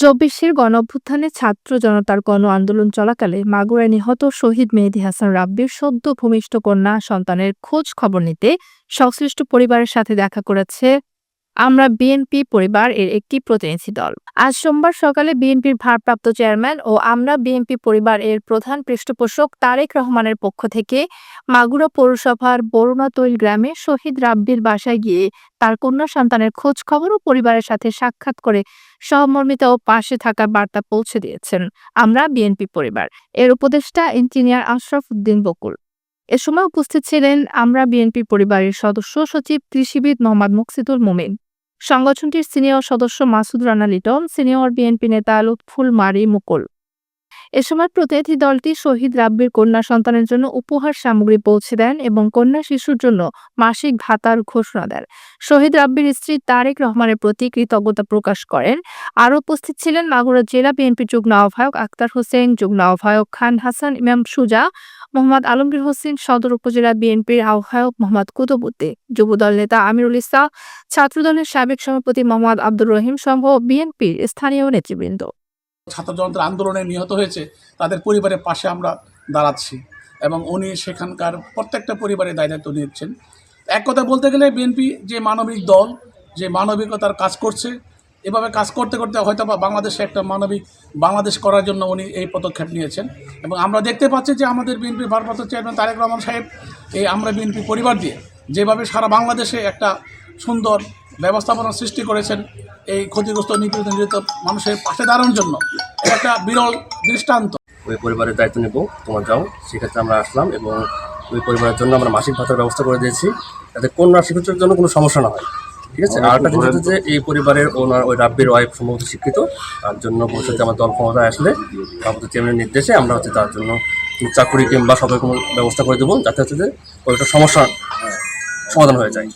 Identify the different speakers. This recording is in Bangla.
Speaker 1: চব্বিশের গণঅভ্যুত্থানে ছাত্র জনতার গণ আন্দোলন চলাকালে মাগুরায় নিহত শহীদ মেহেদী হাসান রাব্বির সদ্য ভূমিষ্ঠ কন্যা সন্তানের খোঁজ খবর নিতে সংশ্লিষ্ট পরিবারের সাথে দেখা করেছে আমরা বিএনপি পরিবার এর একটি প্রতিনিধি দল। আজ সোমবার সকালে বিএনপির ভারপ্রাপ্ত চেয়ারম্যান ও আমরা বিএনপি পরিবার এর প্রধান পৃষ্ঠপোষক তারেক রহমানের পক্ষ থেকে মাগুরা পৌরসভার বরুণাতৈল গ্রামে শহীদ রাব্বির বাসায় গিয়ে তার কন্যা সন্তানের খোঁজ খবর ও পরিবারের সাথে সাক্ষাৎ করে সহমর্মিতা ও পাশে থাকার বার্তা পৌঁছে দিয়েছেন আমরা বিএনপি পরিবার। এর উপদেষ্টা ইঞ্জিনিয়ার আশরাফ উদ্দিন বকুল। এ সময় উপস্থিত ছিলেন আমরা বিএনপি পরিবারের সদস্য সচিব কৃষিবিদ মোহাম্মদ মুকসিদুল মোমিন। সংগঠনটির সিনিয়র সদস্য মাসুদ রানা লিটন, সিনিয়র বিএনপি নেতা লুৎফুল মারি মুকুল। এ সময় প্রতিনিধি দলটি শহীদ রাব্বির কন্যা সন্তানের জন্য উপহার সামগ্রী পৌঁছে দেন এবং কন্যা শিশুর জন্য মাসিক ভাতার ঘোষণা দেন। শহীদ রাব্বির স্ত্রী তারেক রহমানের প্রতি কৃতজ্ঞতা প্রকাশ করেন। আরও উপস্থিত ছিলেন মাগুরা জেলা বিএনপি যুগ্ম আহ্বায়ক আক্তার হোসেন, যুগ্ম আহ্বায়ক খান হাসান, ইমাম সুজা মোহাম্মদ আলমগীর হোসেন, সদর উপজেলা বিএনপির আহ্বায়ক মোহাম্মদ কুতুবুদ্দিন যুবদল নেতা আমিরুল ইসলাম, ছাত্রদলের সাবেক সভাপতি মোহাম্মদ আব্দুর রহিম সহ বিএনপির স্থানীয় নেতৃবৃন্দ।
Speaker 2: ছাত্র জনতার আন্দোলনে নিহত হয়েছে, তাদের পরিবারের পাশে আমরা দাঁড়াচ্ছি এবং উনি সেখানকার প্রত্যেকটা পরিবারের দায় দায়িত্ব নিচ্ছেন। এক কথা বলতে গেলে বিএনপি যে মানবিক দল, যে মানবিকতার কাজ করছে এভাবে কাজ করতে করতে হয়তো বা বাংলাদেশে একটা মানবিক বাংলাদেশ করার জন্য উনি এই পদক্ষেপ নিয়েছেন। এবং আমরা দেখতে পাচ্ছি যে আমাদের বিএনপির ভারপ্রাপ্ত চেয়ারম্যান তারেক রহমান সাহেব এই আমরা বিএনপি পরিবার দিয়ে যেভাবে সারা বাংলাদেশে একটা সুন্দর ব্যবস্থাপনা সৃষ্টি করেছেন, এই ক্ষতিগ্রস্ত নিপীড়িত নিহত মানুষের পাশে দাঁড়ানোর জন্য একটা বিরল দৃষ্টান্ত।
Speaker 3: ওই পরিবারের দায়িত্ব নেব, তোমার যাও, সেক্ষেত্রে আমরা আসলাম এবং ওই পরিবারের জন্য আমরা মাসিক ভাতার ব্যবস্থা করে দিয়েছি। যাতে কন্যা শিক্ষিতের জন্য কোনো সমস্যা না হয়। ঠিক আছে? আরেকটা জিনিস হচ্ছে যে এই পরিবারের ওনার ওই রাব্বির ওয়াইফ সম্ভবত শিক্ষিত। তার জন্য ভবিষ্যতে আমার দল ক্ষমতায় আসলে আমাদের চেয়ারম্যানের নির্দেশে আমরা হচ্ছে তার জন্য চাকরি কিংবা সবাই কোনো ব্যবস্থা করে দেবো যাতে হচ্ছে যে ওইটা সমস্যা সমাধান হয়ে যায়।